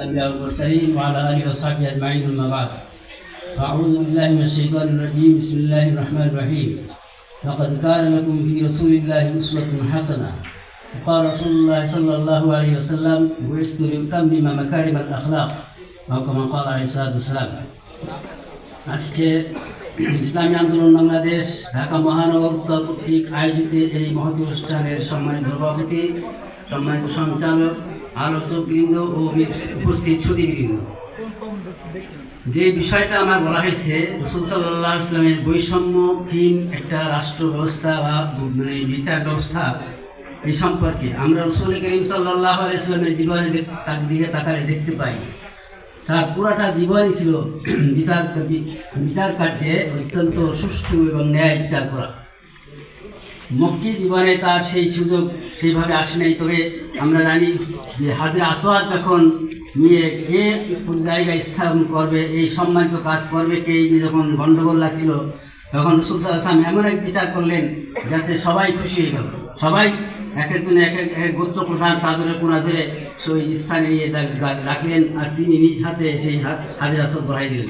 الأنبياء والمرسلين وعلى آله وصحبه أجمعين أما بعد أعوذ بالله من الشيطان الرجيم بسم الله الرحمن الرحيم لقد كان لكم في رسول الله أسوة حسنة وقال رسول الله صلى الله عليه وسلم بعثت لأتمم مكارم الأخلاق أو كما قال عليه الصلاة والسلام আজকে ইসলামী আন্দোলন বাংলাদেশ ঢাকা মহানগর উত্তর কর্তৃক আয়োজিত এই মহৎ অনুষ্ঠানের সম্মানিত সভাপতি সম্মানিত সঞ্চালক আলোচকবৃন্দ ও উপস্থিত সুদীবৃন্দ যে বিষয়টা আমার বলা হয়েছে, রসুল সাল্লাহ ইসলামের বৈষম্যহীন একটা রাষ্ট্র ব্যবস্থা বা মানে বিচার ব্যবস্থা এই সম্পর্কে আমরা রসুল করিম সাল্লাহ ইসলামের জীবনে তার দিকে তাকালে দেখতে পাই। তার পুরাটা জীবনই ছিল বিচার বিচার কার্যে অত্যন্ত সুষ্ঠু এবং ন্যায় বিচার করা। মক্কি জীবনে তার সেই সুযোগ সেইভাবে আসে নাই। তবে আমরা জানি যে হাজরা আসোয়াদ যখন নিয়ে কে জায়গায় স্থাপন করবে, এই সম্মানিত কাজ করবে, কে যখন গণ্ডগোল লাগছিল, তখন রসুল আসলাম এমন এক বিচার করলেন যাতে সবাই খুশি হয়ে গেল। সবাই এক একজন এক এক গোত্র প্রধান তাদের কোনা ধরে সেই স্থানে রাখলেন আর তিনি নিজ হাতে সেই হাজির আসদ বড়াই দিলেন।